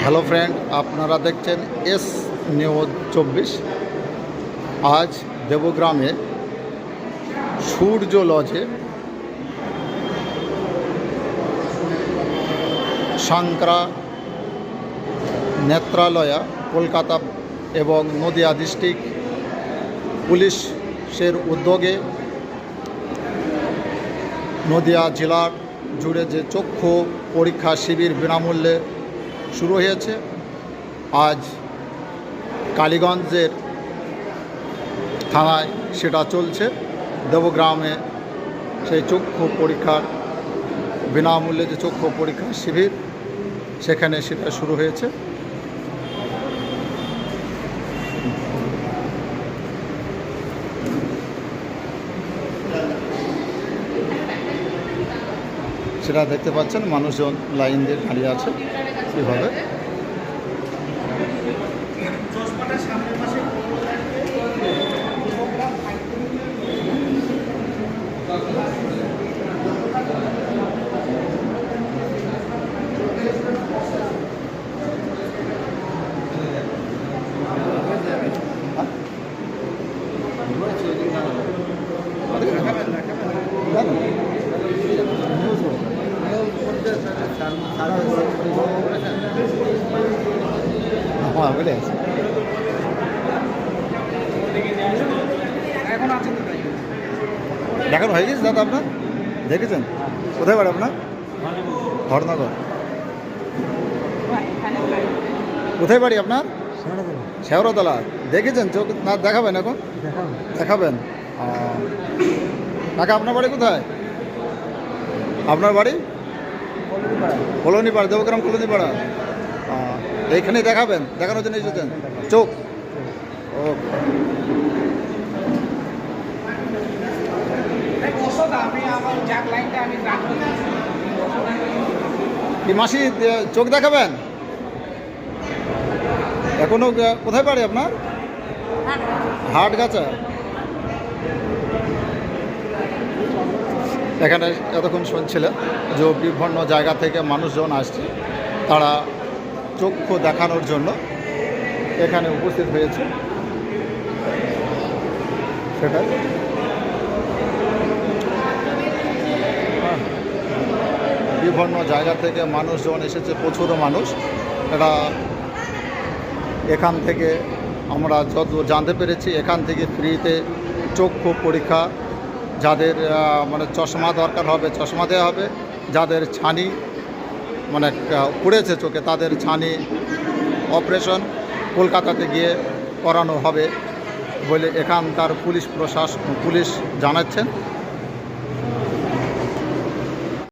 Hello friend, আপনারা দেখছেন S news চব্বিশ। আজ দেবগ্রামে সূর্য লজে সাংক্রা নেত্রালয়া, কলকাতা এবং নদিয়া ডিস্ট্রিক্ট পুলিশের উদ্যোগে নদিয়া জেলার জুড়ে যে চক্ষু পরীক্ষা শিবির বিনামূল্যে শুরু হয়েছে। আজ কালীগঞ্জের থানায় সেটা চলছে। দেবগ্রামে সেই চক্ষু পরীক্ষার বিনামূল্যে যে চক্ষু পরীক্ষার শিবির, সেখানে সেটা শুরু হয়েছে। সেটা দেখতে পাচ্ছেন, মানুষজন লাইন দিয়ে দাঁড়িয়ে আছে। কীভাবে? হ্যাঁ বলে আছে। দেখানো হয়ে গেছে দাদা আপনার? দেখেছেন? কোথায় বাড়ি আপনার? ধর্মনগর। কোথায় বাড়ি আপনার? শেওড়াতলা। দেখেছেন? চোখ না, দেখাবেন এখন? দেখাবেন। কাকা, আপনার বাড়ি কোথায়? আপনার বাড়ি? কলোনিপাড়া দেবগ্রাম কলোনিপাড়া? ও, এইখানেই দেখাবেন দেখানোর জন্য এসেছেন। চোখ। ও কি মাসি চোখ দেখাবেন? এখনও কোথায় পারে আপনার? হাট গাছা এখানে এতক্ষণ শুনছিলেন যে বিভিন্ন জায়গা থেকে মানুষজন আসছে। তারা চক্ষু দেখানোর জন্য এখানে উপস্থিত হয়েছে। সেটাই। বিভিন্ন জায়গা থেকে মানুষজন এসেছে, প্রচুর মানুষ। এটা এখান থেকে আমরা যত জানতে পেরেছি, এখান থেকে ফ্রিতে চক্ষু পরীক্ষা যাদের মানে চশমা দরকার হবে, চশমা দেওয়া হবে। যাদের ছানি মানে পড়েছে চোখে, তাদের ছানি অপারেশন কলকাতাতে গিয়ে করানো হবে বলে এখানকার পুলিশ প্রশাসন, পুলিশ জানাচ্ছেন।